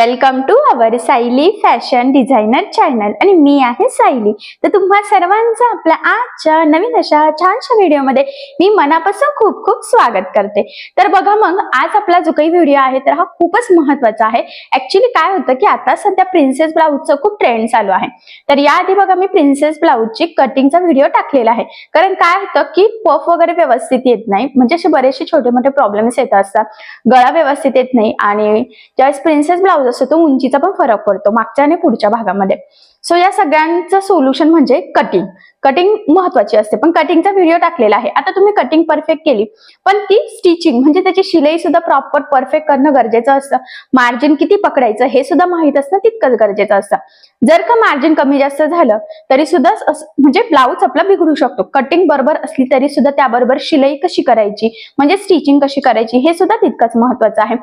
Welcome to our Sayali fashion designer channel आणि मी आहे सायली तर तुम्हा सर्वांचं आपल्या आजच्या नवीन अशा छानशा व्हिडिओमध्ये मी मनापासून खूप खूप स्वागत करते. तर बघा मग आज आपला जो काही व्हिडिओ आहे तर हा खूपच महत्त्वाचा आहे. ऍक्च्युली काय होतं की आता सध्या प्रिन्सेस ब्लाऊजचं खूप ट्रेंड चालू आहे. तर याआधी बघा मी प्रिन्सेस ब्लाऊजची कटिंगचा व्हिडिओ टाकलेला आहे. कारण काय होतं की पफ वगैरे व्यवस्थित येत नाही. म्हणजे असे बरेचसे छोटे मोठे प्रॉब्लेम्स येत असतात. गळा व्यवस्थित येत नाही. आणि ज्यावेळेस प्रिन्सेस ब्लाऊज असतो तो उंचीचा पण फरक पडतो मागच्या आणि पुढच्या भागामध्ये. सो या सगळ्यांचं सोल्युशन म्हणजे कटिंग कटिंग महत्वाची असते. पण कटिंगचा व्हिडिओ टाकलेला आहे. आता तुम्ही कटिंग परफेक्ट केली. पण ती स्टिचिंग म्हणजे त्याची शिलाई सुद्धा प्रॉपर परफेक्ट करणं गरजेचं असतं. मार्जिन किती पकडायचं हे सुद्धा माहीत असणं तितकंच गरजेचं असतं. जर का मार्जिन कमी जास्त झालं तरी सुद्धा म्हणजे ब्लाऊज आपला बिघडू शकतो. कटिंग बरोबर असली तरी सुद्धा त्याबरोबर शिलाई कशी करायची म्हणजे स्टिचिंग कशी करायची हे सुद्धा तितकंच महत्वाचं आहे.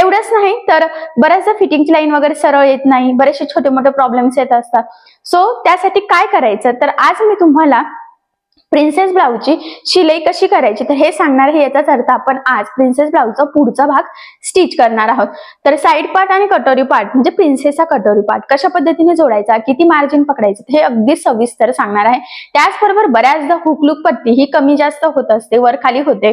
एवढंच नाही तर बऱ्याचदा फिटिंगची लाईन वगैरे सरळ येत नाही. बरेचसे छोटे मोठे प्रॉब्लेम्स येत असतात. सो त्यासाठी काय करायचं? तर आज मी तुम्हाला प्रिन्सेस ब्लाऊजची शिलाई कशी करायची? तर हे सांगणार आहे याचाच अर्थ आपण आज प्रिन्सेस ब्लाऊजचा पुढचा भाग स्टिच करणार आहोत. तर साईड पार्ट आणि कटोरी पार्ट म्हणजे प्रिन्सेसचा कटोरी पार्ट कशा पद्धतीने जोडायचा किती मार्जिन पकडायचं हे अगदी सविस्तर सांगणार आहे. त्याचबरोबर बऱ्याचदा हुकलुक पट्टी ही कमी जास्त होत असते वर खाली होते.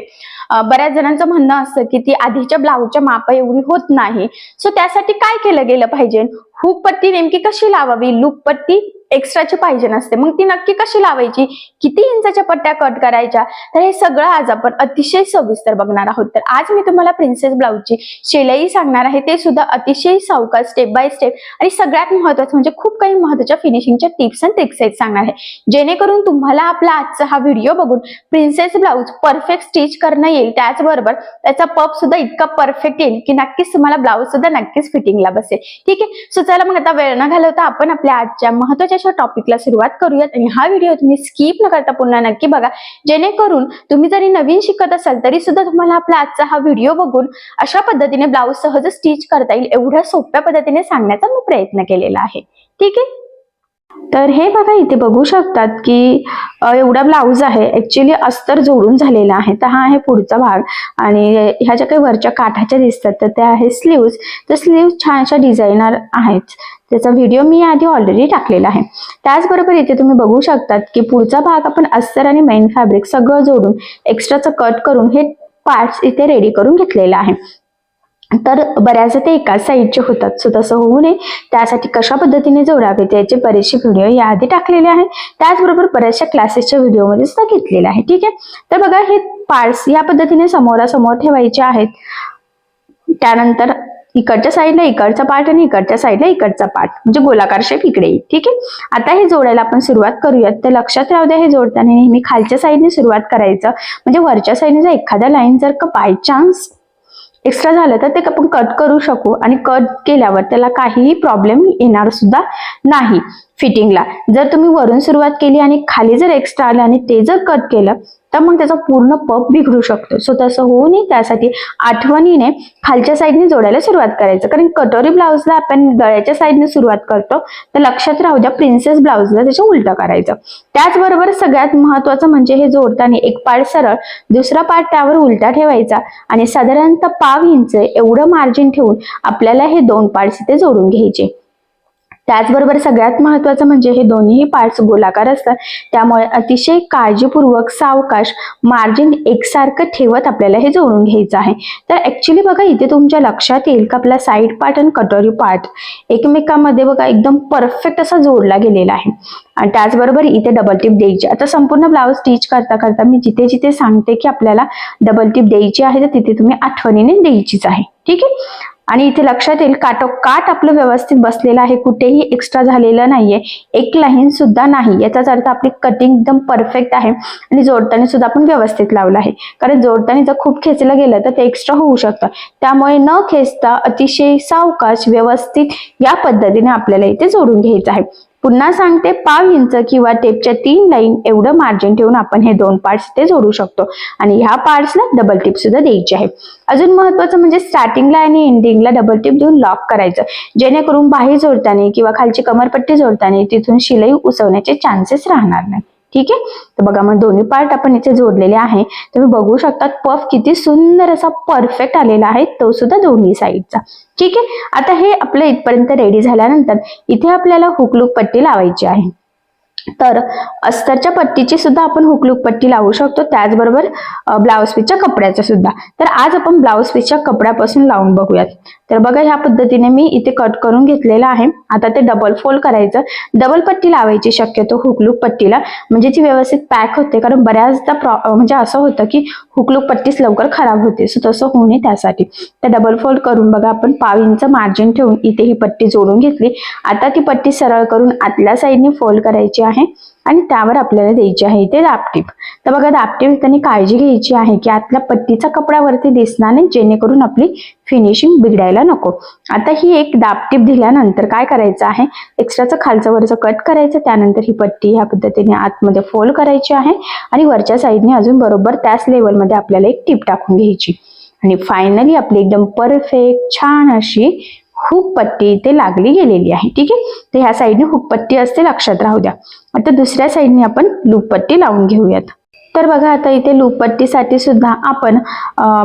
बऱ्याच जणांचं म्हणणं असतं की ती आधीच्या ब्लाऊजच्या मापा एवढी होत नाही. सो त्यासाठी काय केलं गेलं पाहिजे? हुक पट्टी नेमकी कशी लावावी? लूप पट्टी एक्स्ट्राची पाहिजे नसते. मग ती नक्की कशी लावायची? किती इंचाच्या पट्ट्या कट करायच्या? तर हे सगळं आज आपण अतिशय सविस्तर बघणार आहोत. तर आज मी तुम्हाला प्रिन्सेस ब्लाऊजची शिलाई सांगणार आहे. ते सुद्धा अतिशय सावकाश स्टेप बाय स्टेप आणि सगळ्यात महत्वाचं म्हणजे खूप काही महत्त्वाच्या फिनिशिंगच्या टिप्स अँड ट्रिक्स आहेत सांगणार आहे. जेणेकरून तुम्हाला आपला आजचा हा व्हिडिओ बघून प्रिन्सेस ब्लाऊज परफेक्ट स्टिच करणं येईल. त्याचबरोबर त्याचा पप सुद्धा इतका परफेक्ट येईल की नक्कीच तुम्हाला ब्लाऊज सुद्धा नक्कीच फिटिंगला बसेल. ठीक आहे? सो चला मग आता वेळ न घालवता आपण आपल्या आजच्या महत्त्वाच्या अशा टॉपिकला सुरुवात करूयात आणि हा व्हिडिओ तुम्ही स्किप न करता पुन्हा नक्की बघा. जेणेकरून तुम्ही जरी नवीन शिकत असाल तरी सुद्धा तुम्हाला आपला आजचा हा व्हिडिओ बघून अशा पद्धतीने ब्लाऊज सहज स्टिच करता येईल एवढ्या सोप्या पद्धतीने सांगण्याचा मी प्रयत्न केलेला आहे. ठीक आहे? तर हे बघा इथे बघू शकतात की एवढा ब्लाऊज आहे. ऍक्च्युली अस्तर जोडून झालेला आहे. तर हा आहे पुढचा भाग. आणि ह्या ज्या काही वरच्या काठाच्या दिसतात तर त्या आहे स्लीव्ज तर स्लीव्ह छान अशा डिझायनर आहेत. त्याचा व्हिडिओ मी आधी ऑलरेडी टाकलेला आहे. त्याचबरोबर इथे तुम्ही बघू शकतात की पुढचा भाग आपण अस्तर आणि मेन फॅब्रिक सगळं जोडून एक्स्ट्राचं कट करून हे पार्ट्स इथे रेडी करून घेतलेलं आहे. तर बऱ्याचदा ते एकाच साईडचे होतात. सो तसं होऊ नये. त्यासाठी कशा पद्धतीने जोडावे त्याचे बरेचसे व्हिडिओ याआधी टाकलेले आहे. त्याचबरोबर बऱ्याचशा क्लासेसच्या व्हिडिओमध्ये सुद्धा घेतलेले आहे. ठीक आहे? तर बघा हे पार्ट्स या पद्धतीने समोरासमोर ठेवायचे आहेत. त्यानंतर इकडच्या साईडला इकडचा पार्ट आणि इकडच्या साईडला इकडचा पार्ट म्हणजे गोलाकार शेप इकडे येईल. ठीक आहे? आता हे जोडायला आपण सुरुवात करूयात. तर लक्षात राहू द्या हे जोडताना नेहमी खालच्या साईडने सुरुवात करायचं. म्हणजे वरच्या साईडने जर एखादा लाईन जर का बाय चान्स एक्स्ट्रा झालं तर ते आपण कट करू शकू. आणि कट केल्यावर त्याला काहीही प्रॉब्लेम येणार सुद्धा नाही. फिटिंगला जर तुम्ही वरून सुरुवात केली आणि खाली जर एक्स्ट्रा आलं आणि ते जर कट केलं तर मग त्याचा पूर्ण पप बिघडू शकतो. सो तसं होऊ नये. त्यासाठी आठवणीने खालच्या साईडने जोडायला सुरुवात करायचं. कारण कटोरी ब्लाऊजला आपण गळ्याच्या साईडने सुरुवात करतो तर लक्षात राहू द्या प्रिन्सेस ब्लाऊजला त्याच्या उलटं करायचं. त्याचबरोबर सगळ्यात महत्वाचं म्हणजे हे जोडताना एक पार्ट सरळ दुसरा पार्ट त्यावर उलटा ठेवायचा आणि साधारणतः पाव इंच एवढं मार्जिन ठेवून आपल्याला हे दोन पार्ट्स इथे जोडून घ्यायचे. त्याचबरोबर सगळ्यात महत्वाचं म्हणजे हे दोन्ही पार्ट्स गोलाकार असतात. त्यामुळे अतिशय काळजीपूर्वक सावकाश मार्जिन एकसारखं ठेवत आपल्याला हे जोडून घ्यायचं आहे. तर ऍक्च्युली बघा इथे तुमच्या लक्षात येईल का आपला साईड पार्ट आणि कटोरी पार्ट एकमेकांमध्ये बघा एकदम परफेक्ट असा जोडला गेलेला आहे. आणि त्याचबरोबर इथे डबल टिप द्यायची. आता संपूर्ण ब्लाऊज स्टिच करता करता मी जिथे जिथे सांगते की आपल्याला डबल टिप द्यायची आहे तर तिथे तुम्ही आठवणीने द्यायचीच आहे. ठीक आहे? आणि इथे लक्षात येईल काटोकाट आपलं व्यवस्थित बसलेलं आहे कुठेही एक्स्ट्रा झालेलं नाहीये. एक लाईन सुद्धा नाही. याचाच अर्थ आपली कटिंग एकदम परफेक्ट आहे. आणि जोडताना सुद्धा आपण व्यवस्थित लावलं आहे. कारण जोडताना जर खूप खेचलं गेलं तर ते एक्स्ट्रा होऊ शकतं. त्यामुळे न खेचता अतिशय सावकाश व्यवस्थित या पद्धतीने आपल्याला इथे जोडून घ्यायचं आहे. पुन्हा सांगते पाव इंच किंवा टेपच्या तीन लाईन एवढं मार्जिन ठेवून आपण हे दोन पार्ट्स ते जोडू शकतो. आणि ह्या पार्ट्सला डबल टिप सुद्धा द्यायची आहे. अजून महत्वाचं म्हणजे स्टार्टिंगला आणि एंडिंगला डबल टिप देऊन लॉक करायचं. जेणेकरून बाही जोडताना किंवा खालची कमरपट्टी जोडताना तिथून शिलाई उसवण्याचे चान्सेस राहणार नाही. ठीक आहे? तर बघा मग दोन्ही पार्ट आपण इथे जोडलेले आहे. तुम्ही बघू शकता पफ किती सुंदर असा परफेक्ट आलेला आहे तो सुद्धा दोन्ही साईडचा ठीक आहे? आता हे आपलं इथपर्यंत रेडी झाल्यानंतर इथे आपल्याला हुकलूक पट्टी लावायची आहे. तर अस्तरच्या पट्टीची सुद्धा आपण हुकलूक पट्टी लावू शकतो. त्याचबरोबर ब्लाऊज पीसच्या कपड्याचं सुद्धा. तर आज आपण ब्लाऊज पीसच्या कपड्यापासून लावून बघूयात. तर बघा ह्या पद्धतीने मी इथे कट करून घेतलेलं आहे. आता ते डबल फोल्ड करायचं. डबल पट्टी लावायची शक्यतो हुकलूक पट्टीला. म्हणजे ती व्यवस्थित पॅक होते. कारण बऱ्याचदा प्रॉ म्हणजे असं होतं की हुकलूक पट्टीच लवकर खराब होते. सो तसं होऊ नये त्यासाठी. तर डबल फोल्ड करून बघा आपण पाव इंच मार्जिन ठेवून इथे ही पट्टी जोडून घेतली. आता ती पट्टी सरळ करून आतल्या साईडने फोल्ड करायची आहे. आणि त्यावर आपल्याला द्यायची आहे इथे दापटीप तर बघा दापटीप त्यांनी काळजी घ्यायची आहे की आतल्या पट्टीचा कपड्यावरती दिसणार नाही जेणेकरून आपली फिनिशिंग बिघडायला नको. आता ही एक दापटीप दिल्यानंतर काय करायचं आहे? एक्स्ट्राचं खालचं वरचं कट करायचं त्यानंतर ही पट्टी ह्या पद्धतीने आतमध्ये फोल्ड करायची आहे आणि वरच्या साईडने अजून बरोबर त्याच लेवलमध्ये आपल्याला एक टीप टाकून घ्यायची. आणि फायनली आपली एकदम परफेक्ट छान अशी हुक पट्टी इथे लागली गेलेली आहे. ठीक आहे? तर ह्या साईडने हुक पट्टी असते लक्षात राहू द्या. आता दुसऱ्या साईडने आपण लूप पट्टी लावून घेऊयात. तर बघा आता इथे लुपट्टीसाठी सुद्धा आपण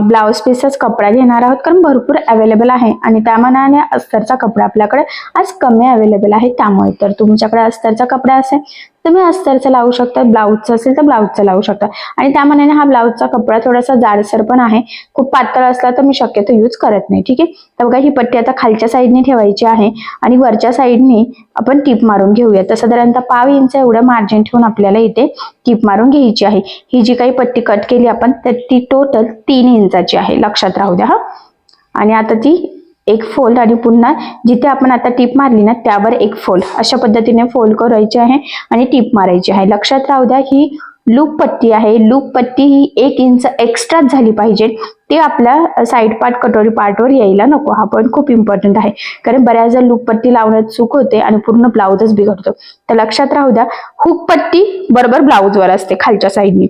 ब्लाऊज पीसच कपडा घेणार आहोत. कारण भरपूर अवेलेबल आहे. आणि त्या मनाने अस्तरचा कपडा आपल्याकडे आज कमी अवेलेबल आहे. त्यामुळे तर तुमच्याकडे अस्तरचा कपडा असेल तुम्ही अस्तरचा लावू शकता. ब्लाऊजचा असेल तर ब्लाऊजचा लावू शकता. आणि त्या मनाने हा ब्लाऊजचा कपडा थोडासा जाडसर पण आहे. खूप पातळ असला तर मी शक्यतो यूज करत नाही. ठीक आहे? तर बघा ही पट्टी आता खालच्या साईडने ठेवायची आहे. आणि वरच्या साईडने आपण टीप मारून घेऊया. तर साधारणतः पाव इंच एवढं मार्जिन ठेवून आपल्याला इथे टीप मारून घ्यायची आहे. ही जी काही पट्टी कट केली आपण तर ती टोटल तीन इंचाची आहे. लक्षात राहू द्या हा. आणि आता ती एक फोल्ड आणि पुन्हा जिथे आपण आता टीप मारली ना त्यावर एक फोल्ड अशा पद्धतीने फोल्ड करायची आहे आणि टीप मारायची आहे. लक्षात राहू द्या ही लूप पट्टी आहे. लूप पट्टी ही एक इंच एक्स्ट्राच झाली पाहिजे. ती आपल्या साईड पार्ट कटोरी पार्टवर यायला नको. हा पण खूप इम्पॉर्टंट आहे. कारण बऱ्याचदा लूप पट्टी लावण्यात चूक होते आणि पूर्ण ब्लाऊजच बिघडतो. तर लक्षात राहू द्या हुक पट्टी बरोबर ब्लाऊजवर असते खालच्या साईडनी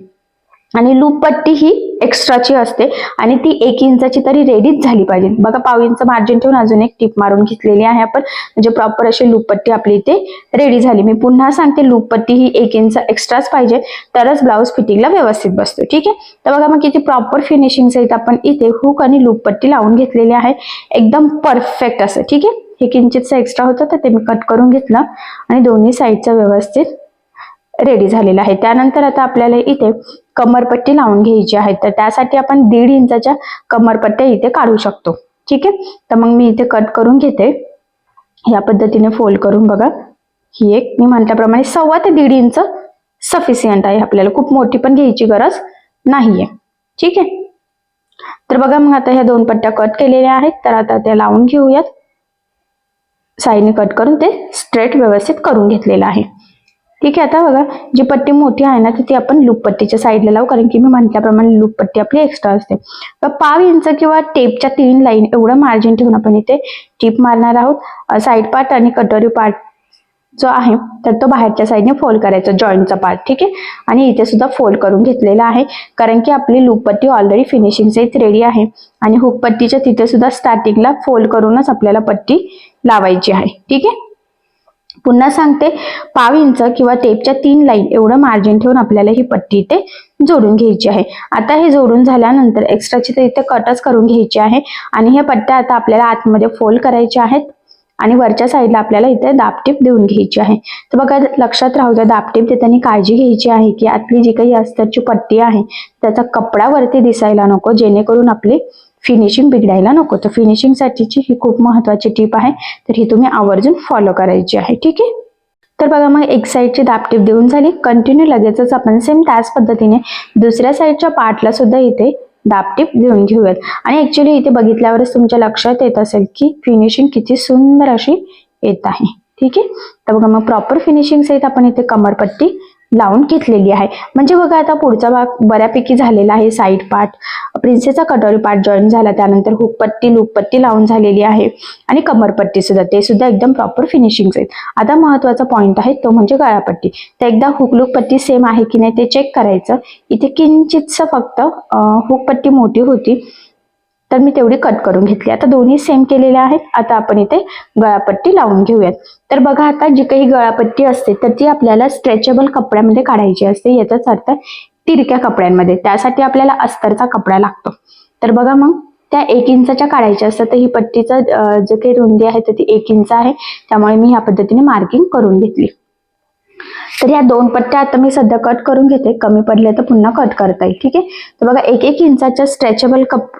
आणि लूप पट्टी ही एक्स्ट्राची असते. आणि ती एक इंचाची तरी रेडीच झाली पाहिजे. बघा पाव इंच मार्जिन ठेवून अजून एक टीप मारून घेतलेली आहे आपण. म्हणजे प्रॉपर अशी लूप पट्टी आपली इथे रेडी झाली. मी पुन्हा सांगते लूप पट्टी ही एक इंच एक्स्ट्राच पाहिजे. तरच ब्लाऊज फिटिंगला व्यवस्थित बसतो. ठीक आहे? तर बघा मग किती प्रॉपर फिनिशिंग सहित आपण इथे हुक आणि लूप पट्टी लावून घेतलेली आहे. एकदम परफेक्ट असं. ठीक आहे? हे किंचितचं एक्स्ट्रा होतं तर ते मी कट करून घेतलं. आणि दोन्ही साईडचं व्यवस्थित रेडी झालेलं आहे. त्यानंतर आता आपल्याला इथे कमरपट्टी लावून घ्यायची आहे. तर त्यासाठी आपण दीड इंचाच्या कमरपट्ट्या इथे काढू शकतो. ठीक आहे? तर मग मी इथे कट करून घेते. या पद्धतीने फोल्ड करून बघा. ही एक मी म्हटल्याप्रमाणे सव्वा ते दीड इंच सफिशियंट आहे. आपल्याला खूप मोठी पण घ्यायची गरज नाहीये. ठीक आहे? तर बघा मग आता ह्या दोन पट्ट्या कट केलेल्या आहेत. तर आता त्या लावून घेऊयात. साईडने कट करून ते स्ट्रेट व्यवस्थित करून घेतलेलं आहे. ठीक आहे आता बघा जी पट्टी मोठी आहे ना तर ती आपण लूप पट्टीच्या साईडला लावू कारण की मी म्हटल्याप्रमाणे लूप पट्टी आपली एक्स्ट्रा असते. तर पाव इंच किंवा टेपच्या तीन लाईन एवढं मार्जिन ठेवून आपण इथे टीप मारणार आहोत. साईड पार्ट आणि कटोरी पार्ट जो आहे तर तो बाहेरच्या साईडने फोल्ड करायचा जॉईंटचा पार्ट ठीक आहे? आणि इथे सुद्धा फोल्ड करून घेतलेला आहे कारण की आपली लूप पट्टी ऑलरेडी फिनिशिंग इथे रेडी आहे. आणि हुक पट्टीच्या तिथे सुद्धा स्टार्टिंगला फोल्ड करूनच आपल्याला पट्टी लावायची आहे ठीक आहे? पुन्हा सांगते पाव इंच किंवा टेपच्या तीन लाईन एवढं मार्जिन ठेवून आपल्याला ही पट्टी इथे जोडून घ्यायची आहे. आता हे जोडून झाल्यानंतर एक्स्ट्राची तर इथे कटच करून घ्यायची आहे आणि ह्या पट्ट्या आता आपल्याला आतमध्ये फोल्ड करायच्या आहेत आणि वरच्या साईडला आपल्याला इथे दापटीप देऊन घ्यायची आहे. तर बघा लक्षात राहू द्या दापटीप देताना काळजी घ्यायची आहे की आतली जी काही अस्तरची पट्टी आहे त्याचा कपडा वरती दिसायला नको जेणेकरून आपली फिनिशिंग बिघडायला नको. तर फिनिशिंगसाठीची ही खूप महत्त्वाची टीप आहे. तर ही तुम्ही आवर्जून फॉलो करायची आहे. ठीक आहे? तर बघा मग एक साईडची दापटीप देऊन झाली. कंटिन्यू लगेचच आपण सेम त्याच पद्धतीने दुसऱ्या साईडच्या पार्टला सुद्धा इथे दापटीप देऊन घेऊयात. आणि ऍक्च्युली इथे बघितल्यावरच तुमच्या लक्षात येत असेल की फिनिशिंग किती सुंदर अशी येत आहे. ठीक आहे? तर बघा मग प्रॉपर फिनिशिंग सहित आपण इथे कमरपट्टी लावून घेतलेली आहे. म्हणजे बघा आता पुढचा भाग बऱ्यापैकी झालेला आहे. साईड पार्ट प्रिन्सेसचा कटोरी पार्ट जॉईन झाला. त्यानंतर हुकपट्टी लूपपट्टी लावून झालेली आहे. आणि कमरपट्टी सुद्धा. ते सुद्धा एकदम प्रॉपर फिनिशिंग आहेत. आता महत्त्वाचा पॉईंट आहे तो म्हणजे गळापट्टी तर एकदा हुक पट्टी सेम आहे की नाही ते चेक करायचं. इथे किंचितच फक्त हुकपट्टी मोठी होती. तर मी तेवढी कट करून घेतली. आता दोन्ही सेम केलेल्या आहेत. आता आपण इथे गळापट्टी लावून घेऊयात. तर बघा आता जी काही गळापट्टी असते तर ती आपल्याला स्ट्रेचेबल कपड्यामध्ये काढायची असते. याचाच अर्थ तिरक्या कपड्यांमध्ये. त्यासाठी आपल्याला अस्तरचा कपडा लागतो. तर बघा मग त्या एक इंचाच्या काढायच्या असतात. तर ही पट्टीचं जे काही रुंदी आहे तर ती एक इंच आहे. त्यामुळे मी ह्या पद्धतीने मार्किंग करून घेतली. तर या दोन पट्ट्या आता मी सध्या कट करून घेते. कमी पडले तर पुन्हा कट करता येईल. ठीक आहे? तर बघा एक एक इंचाच्या स्ट्रेचेबल कप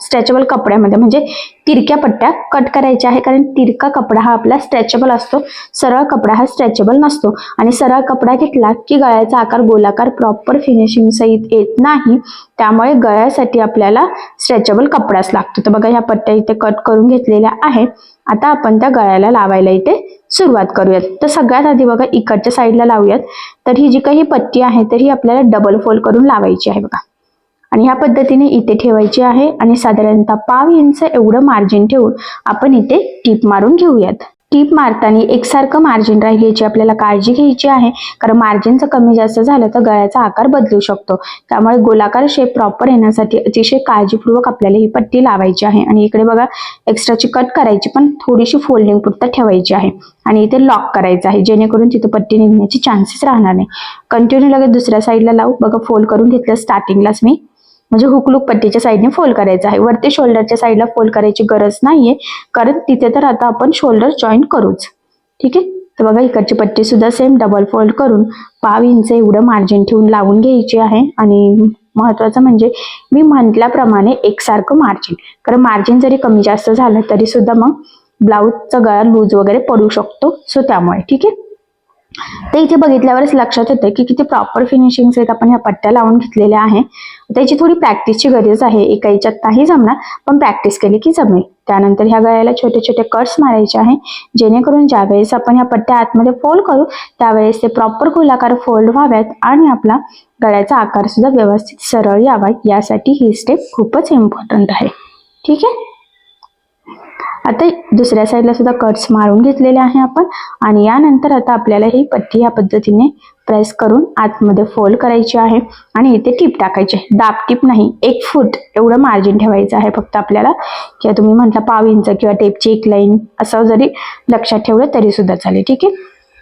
स्ट्रेचेबल कपड्यामध्ये. म्हणजे तिरक्या पट्ट्या कट करायच्या आहे. कारण तिरका कपडा हा आपला स्ट्रेचेबल असतो. सरळ कपडा हा स्ट्रेचेबल नसतो. आणि सरळ कपडा घेतला की गळ्याचा आकार गोलाकार प्रॉपर फिनिशिंग सहित येत नाही. त्यामुळे गळ्यासाठी आपल्याला स्ट्रेचेबल कपडाच लागतो. तर बघा ह्या पट्ट्या इथे कट करून घेतलेल्या आहेत. आता आपण त्या गळ्याला लावायला इथे सुरुवात करूयात. तर सगळ्यात आधी बघा इकडच्या साईडला लावूयात. तर ही जी काही पट्टी आहे तर ही आपल्याला डबल फोल्ड करून लावायची आहे बघा. आणि ह्या पद्धतीने इथे ठेवायची आहे आणि साधारणतः पाव इंच एवढं मार्जिन ठेवून आपण इथे टीप मारून घेऊयात. टीप मारताना एकसारखं मार्जिन राहील याची आपल्याला काळजी घ्यायची आहे. कारण मार्जिनचं कमी जास्त झालं तर गळ्याचा आकार बदलू शकतो. त्यामुळे गोलाकार शेप प्रॉपर येण्यासाठी अतिशय काळजीपूर्वक आपल्याला ही पट्टी लावायची आहे. आणि इकडे बघा एक्स्ट्राची कट करायची पण थोडीशी फोल्डिंग पुरता ठेवायची आहे. आणि इथे लॉक करायचं आहे. जेणेकरून तिथं पट्टी निघण्याची चान्सेस राहणार नाही. कंटिन्यू लगेच दुसऱ्या साईडला लावू. बघा फोल्ड करून घेतलं स्टार्टिंगलाच मी म्हणजे हुकलूक पट्टीच्या साईडने फोल्ड करायचं आहे. वरती शोल्डरच्या साईडला फोल्ड करायची गरज नाहीये. कारण तिथे तर आता आपण शोल्डर जॉईन करूच. ठीक आहे? तर बघा इकडची पट्टी सुद्धा सेम डबल फोल्ड करून पाव इंच एवढं मार्जिन ठेवून लावून घ्यायची आहे. आणि महत्वाचं म्हणजे मी म्हटल्याप्रमाणे एकसारखं मार्जिन कारण मार्जिन जरी कमी जास्त झालं तरी सुद्धा मग ब्लाऊजचा गळा लूज वगैरे पडू शकतो. सो त्यामुळे. ठीक आहे? ते इथे बघितल्यावरच लक्षात येतं की किती प्रॉपर फिनिशिंग आहेत आपण ह्या पट्ट्या लावून घेतलेल्या आहे. त्याची थोडी प्रॅक्टिसची गरज आहे. एका याच्यात नाही जमणार पण प्रॅक्टिस केली की जमेल. त्यानंतर ह्या गळ्याला छोटे छोटे कट्स मारायचे आहे. जेणेकरून ज्यावेळेस आपण ह्या पट्ट्या आतमध्ये फोल्ड करू त्यावेळेस ते प्रॉपर गोलाकार फोल्ड व्हाव्यात आणि आपला गळ्याचा आकार सुद्धा व्यवस्थित सरळ यावा. यासाठी ही स्टेप खूपच इम्पॉर्टंट आहे. ठीक आहे? आता दुसऱ्या साईडला सुद्धा कट्स मारून घेतलेले आहे आपण. आणि यानंतर आता आपल्याला ही पट्टी या पद्धतीने प्रेस करून आतमध्ये फोल्ड करायची आहे. आणि इथे टीप टाकायची आहे. दाब टीप नाही. एक फूट एवढं मार्जिन ठेवायचं आहे फक्त आपल्याला. किंवा तुम्ही म्हटलं पाव इंच किंवा टेपची एक लाईन असं जरी लक्षात ठेवलं तरी सुद्धा चालेल. ठीक आहे?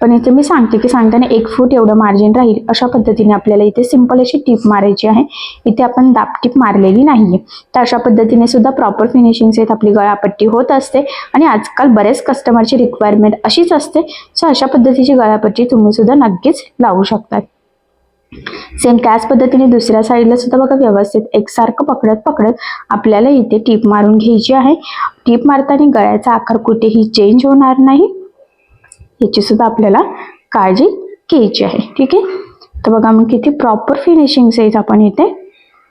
पण इथे मी सांगते की सांगताना एक फूट एवढं मार्जिन राहील अशा पद्धतीने आपल्याला इथे सिंपल अशी टीप मारायची आहे. इथे आपण दाब टीप मारलेली नाहीये. तर अशा पद्धतीने सुद्धा प्रॉपर फिनिशिंग येत आपली गळापट्टी होत असते आणि आजकाल बरेच कस्टमरची रिक्वायरमेंट अशीच असते. सो अशा पद्धतीची गळापट्टी तुम्ही सुद्धा नक्कीच लावू शकतात. सेम त्याच पद्धतीने दुसऱ्या साईडला सुद्धा बघा व्यवस्थित एकसारखं पकडत पकडत आपल्याला इथे टीप मारून घ्यायची आहे. टीप मारताना गळ्याचा आकार कुठेही चेंज होणार नाही. याची सुद्धा आपल्याला काळजी घ्यायची आहे. ठीक आहे? तर बघा मग किती प्रॉपर फिनिशिंग साईज आपण इथे.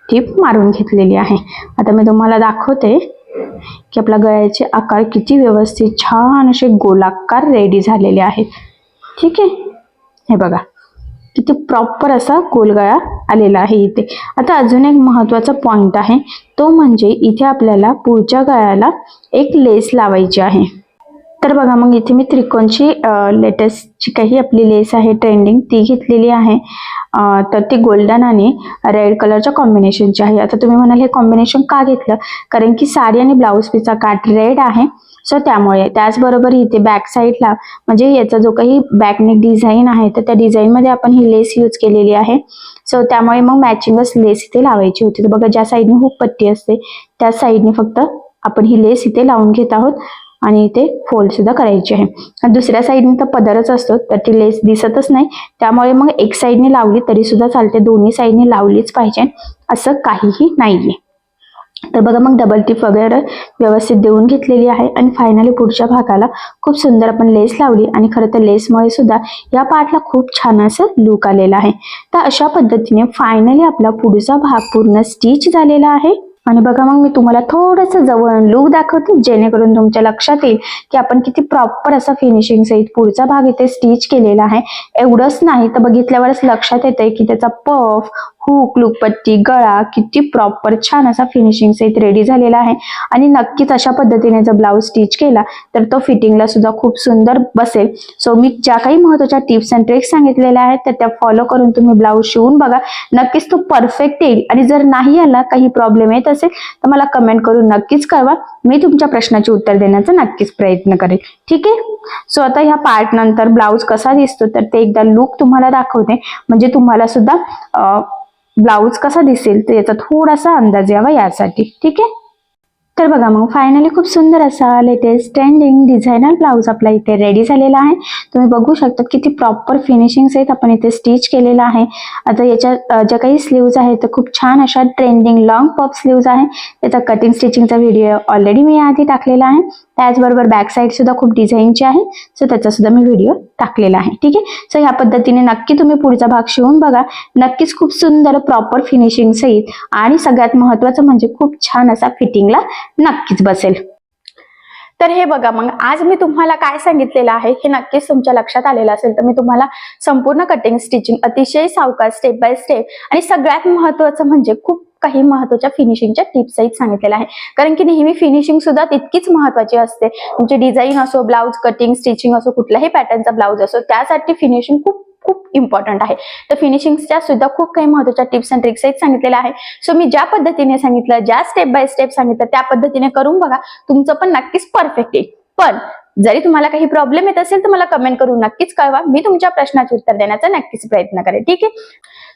टीप मारून घेतलेली आहे. आता मी तुम्हाला दाखवते की आपल्या गळ्याचे आकार किती व्यवस्थित छान असे गोलाकार रेडी झालेले आहेत. ठीक आहे? हे बघा. किती प्रॉपर असा गोलगळा आलेला आहे इथे. आता अजून एक महत्त्वाचा पॉइंट आहे. तो म्हणजे इथे आपल्याला पुढच्या गळ्याला एक लेस लावायची आहे. तर बघा मग इथे मी त्रिकोणची लेटेस्टची काही आपली लेस आहे ट्रेंडिंग ती घेतलेली आहे. तर ती गोल्डन आणि रेड कलरच्या कॉम्बिनेशनची आहे. आता तुम्ही म्हणाल हे कॉम्बिनेशन का घेतलं? कारण की साडी आणि ब्लाऊज पीसचा काट रेड आहे. सो त्यामुळे त्याचबरोबर इथे बॅक साईडला म्हणजे याचा जो काही बॅकने डिझाईन आहे तर त्या डिझाईनमध्ये आपण ही लेस यूज केलेली आहे. सो त्यामुळे मग मॅचिंगच लेस इथे लावायची होती. तर बघा ज्या साईडने हुक पट्टी असते त्या साईडने फक्त आपण ही लेस इथे लावून घेत आहोत. आणि इथे फोल्ड सुद्धा करायची आहे. दुसऱ्या साईडने तर पदरच असतो तर ती लेस दिसतच नाही. त्यामुळे मग एक साईडने लावली तरी सुद्धा चालते दोन्ही साईडने लावलीच पाहिजे असं काहीही नाहीये. तर बघा मग डबल टिप वगैरे व्यवस्थित देऊन घेतलेली आहे. आणि फायनली पुढच्या भागाला खूप सुंदर आपण लेस लावली आणि खरं तर लेसमुळे सुद्धा या पार्टला खूप छान असं लुक आलेला आहे. तर अशा पद्धतीने फायनली आपला पुढचा भाग पूर्ण स्टिच झालेला आहे. आणि बघा मग मी तुम्हाला थोडंसं जवळ लुक दाखवते जेणेकरून तुमच्या लक्षात येईल की आपण किती प्रॉपर असा फिनिशिंग सहित पुढचा भाग इथे स्टिच केलेला आहे. एवढंच नाही तर बघितल्यावरच लक्षात येतंय की त्याचा पफ हुक लुकपट्टी गळा किती प्रॉपर छान असा फिनिशिंग सहित रेडी झालेला आहे. आणि नक्कीच अशा पद्धतीने जर ब्लाऊज स्टिच केला तर तो फिटिंगला सुद्धा खूप सुंदर बसेल. सो मी ज्या काही महत्त्वाच्या टिप्स अँड ट्रिक्स सांगितलेल्या आहेत तर त्या फॉलो करून तुम्ही ब्लाऊज शिवून बघा. नक्कीच तो परफेक्ट येईल. आणि जर नाही आला काही प्रॉब्लेम येत असेल तर मला कमेंट करून नक्कीच कळवा. मी तुमच्या प्रश्नाचे उत्तर देण्याचा नक्कीच प्रयत्न करेल. ठीक आहे? सो आता ह्या पार्ट नंतर ब्लाऊज कसा दिसतो तर ते एकदा लुक तुम्हाला दाखवते. म्हणजे तुम्हाला सुद्धा ब्लाऊज कसा दिसेल तर याचा थोडासा अंदाज यावा यासाठी. ठीक आहे? तर बघा मग फायनली खूप सुंदर असा लेटेस्ट ट्रेंडिंग डिझायनर ब्लाऊज आपला इथे रेडी झालेला आहे. तुम्ही बघू शकता किती प्रॉपर फिनिशिंग आहेत आपण इथे स्टिच केलेला आहे. आता याच्या ज्या काही स्लीव्ज आहेत तर खूप छान अशा ट्रेंडिंग लॉंग पॉप स्लीव्ज आहे. त्याचा कटिंग स्टिचिंगचा व्हिडिओ ऑलरेडी मी आधी टाकलेला आहे. त्याचबरोबर बॅक साईड सुद्धा खूप डिझाईनची आहे. सो त्याचा सुद्धा मी व्हिडिओ टाकलेला आहे. ठीक आहे? सो ह्या पद्धतीने नक्की तुम्ही पुढचा भाग शिवून बघा. नक्कीच खूप सुंदर प्रॉपर फिनिशिंग सहित आणि सगळ्यात महत्वाचं म्हणजे खूप छान असा फिटिंगला नक्कीच बसेल. तर हे बघा मग आज मी तुम्हाला काय सांगितलेलं आहे हे नक्कीच तुमच्या लक्षात आलेलं असेल. तर मी तुम्हाला संपूर्ण कटिंग स्टिचिंग अतिशय सावकार स्टेप बाय स्टेप आणि सगळ्यात महत्वाचं म्हणजे खूप काही महत्त्वाच्या फिनिशिंगच्या टिप्स सहित सांगितलेलं आहे. कारण की नेहमी फिनिशिंग सुद्धा तितकीच महत्वाची असते. तुमची डिझाईन असो ब्लाऊज कटिंग स्टिचिंग असो कुठल्याही पॅटर्नचा ब्लाऊज असो त्यासाठी फिनिशिंग खूप खूप इम्पॉर्टंट आहे. तर फिनिशिंगच्या सुद्धा खूप काही महत्त्वाच्या टिप्स अँड ट्रिक्स सांगितलेल्या आहे सो मी ज्या पद्धतीने सांगितलं ज्या स्टेप बाय स्टेप सांगितलं त्या पद्धतीने करून बघा तुमचं पण नक्कीच परफेक्ट येईल पण जरी तुम्हाला काही प्रॉब्लेम येत असेल तर मला कमेंट करून नक्कीच कळवा. मी तुमच्या प्रश्नाचे उत्तर देण्याचा नक्कीच प्रयत्न करेन. ठीक आहे?